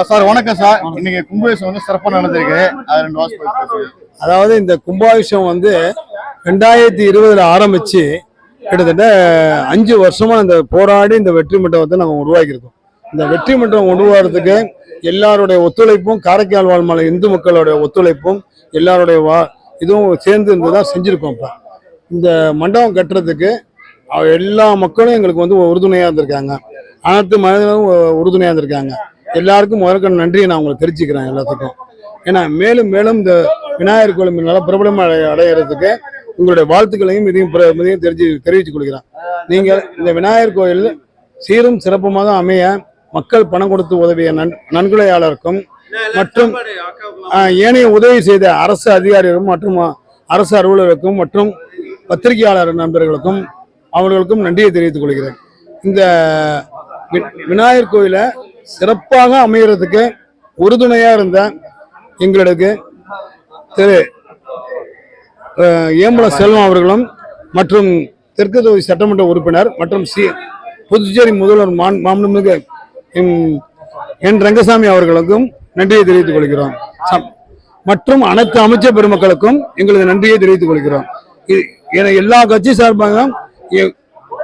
Sir வணக்கம் sir. இன்னைக்கு கும்பாபிஷேகம் வந்து சிறப்பாக நடந்திருக்கு. அது ரெண்டு வாசம் அதாவது இந்த கும்பாபிஷேகம் வந்து ரெண்டாயிரத்தி இருபதுல ஆரம்பிச்சு கிட்டத்தட்ட அஞ்சு வருஷமா இந்த போராடி இந்த வெற்றி மண்டபத்தை நாங்கள் உருவாக்கியிருக்கோம். இந்த வெற்றி மன்றம் உருவாகிறதுக்கு எல்லாருடைய ஒத்துழைப்பும் காரைக்கால் வாழ்மலை இந்து மக்களுடைய ஒத்துழைப்பும் எல்லாருடைய வா இதுவும் சேர்ந்து இருந்து தான் செஞ்சுருக்கோம் இப்போ. இந்த மண்டபம் கட்டுறதுக்கு எல்லா மக்களும் எங்களுக்கு வந்து உறுதுணையாக இருந்திருக்காங்க. அனைத்து மனிதர்களும் உறுதுணையாக இருந்திருக்காங்க. எல்லாருக்கும் முதற்க நன்றியை நான் உங்களுக்கு தெரிஞ்சுக்கிறேன் எல்லாத்துக்கும். ஏன்னா மேலும் மேலும் இந்த விநாயகர் கோயில் நல்ல பிரபலம் அடை- உங்களுடைய வாழ்த்துக்களையும் இதையும் பிர- இதையும் தெரிஞ்சு தெரிவித்துக் கொள்கிறேன். நீங்கள் இந்த விநாயகர் கோயில் சீரும் சிறப்புமாக அமைய மக்கள் பணம் கொடுத்து உதவிய நன் நன்கொடையாளருக்கும் மற்றும் ஏனைய உதவி செய்த அரசு அதிகாரிகளும் மற்றும் அரசு அலுவலருக்கும் மற்றும் பத்திரிகையாளர் நண்பர்களுக்கும் அவர்களுக்கும் நன்றியை தெரிவித்துக் கொள்கிறேன். இந்த வி- விநாயகர் கோயிலை சிறப்பாக அமைகிறதுக்கு உறுதுணையாக இருந்த எங்களுக்கு திரு ஏம்பல செல்வம் அவர்களும் மற்றும் தெற்கு தொகுதி சட்டமன்ற உறுப்பினர் மற்றும் சி புதுச்சேரி முதல்வர் மான் மாண்புமிகு என் ரங்கசாமி அவர்களுக்கும் நன்றியை தெரிவித்துக் கொள்கிறோம். சம்- மற்றும் அனைத்து அமைச்சர் பெருமக்களுக்கும் எங்களது நன்றியை தெரிவித்துக் கொள்கிறோம். எல்லா கட்சி சார்பாக எ-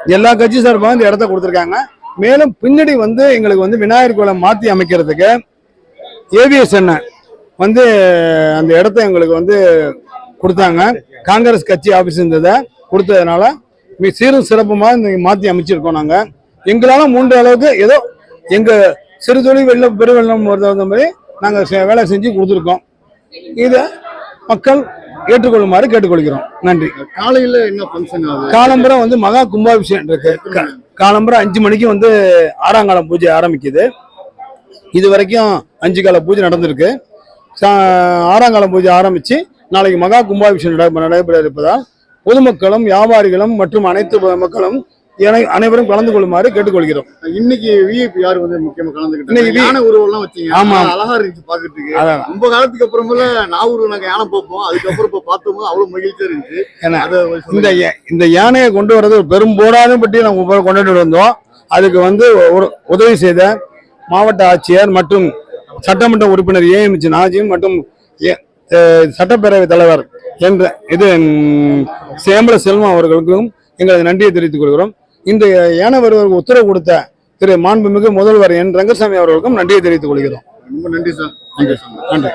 எல்லா கட்சி சார்பாக இந்த இடத்த கொடுத்துருக்காங்க. மேலும் பின்னாடி வந்து எங்களுக்கு வந்து விநாயகர் கோலம் மாற்றி அமைக்கிறதுக்கு ஏவிஎஸ் அண்ணன் வந்து அந்த இடத்த எங்களுக்கு வந்து கொடுத்தாங்க. காங்கிரஸ் கட்சி ஆஃபீஸ் இருந்ததை கொடுத்ததுனால மிக சீரும் சிறப்புமாக இந்த மாற்றி அமைச்சிருக்கோம் நாங்கள் எங்களால் மூன்று அளவுக்கு ஏதோ எங்கள் சிறு தொழில் வெள்ளம் பெருவெள்ளம் வருது மாதிரி நாங்கள் வேலை செஞ்சு கொடுத்துருக்கோம். இதை மக்கள் ஏற்றுக்கொள்ளுமாறு கேட்டுக்கொள்கிறோம். நன்றி. காலையில என்ன ஃபங்க்ஷன் காலம்பரம் வந்து மகா கும்பாபிஷேகம் இருக்கு. காலம்பரம் அஞ்சு மணிக்கு வந்து ஆறாம் காலம் பூஜை ஆரம்பிக்குது. இது வரைக்கும் அஞ்சு கால பூஜை நடந்திருக்கு. ஆறாம் காலம் பூஜை ஆரம்பிச்சு நாளைக்கு மகா கும்பாபிஷேகம் நட- நடைபெற இருப்பதால் பொதுமக்களும் வியாபாரிகளும் மற்றும் அனைத்து மக்களும் என- அனைவரும் கலந்து கொள்ளுமாறு கேட்டுக்கொள்கிறோம். இன்னைக்கு விஐபி யார் வந்து முக்கியமா கலந்துக்கிட்டாங்க இன்னைக்கு யானை உருவெல்லாம் வச்சீங்க. ஆமா. அழகா இருந்துச்சு பாக்குறதுக்கு அதான். ரொம்ப காலத்துக்கு அப்புறமேல நாகூர் நாங்க யானை பார்ப்போம். அதுக்கப்புறம் இப்ப பார்த்தோம் அவ்வளவு மகிழ்ச்சியா இருந்துச்சு. ஏன்னா, இந்த இந்த யானையை கொண்டு வர்றது ஒரு பெரும் போராட்டம் பற்றி நம்ம கொ- கொண்டுட்டு வந்தோம். அதுக்கு வந்து ஒரு உதவி செய்த மாவட்ட ஆட்சியர் மற்றும் சட்டமன்ற உறுப்பினர் ஏஎம்சி நாஜிம் மற்றும் சட்டப்பேரவைத் தலைவர் என்ற இது சேம்பல செல்வம் அவர்களுக்கும் எங்களது நன்றியை தெரிவித்துக் கொள்கிறோம். இந்த யானை வருவதற்கு உத்தரவு கொடுத்த திரு மாண்புமிகு முதல்வர் என் ரங்கசாமி அவர்களுக்கும் நன்றியை தெரிவித்துக் கொள்கிறோம். ரொம்ப நன்றி சார். நன்றி சார். நன்றி.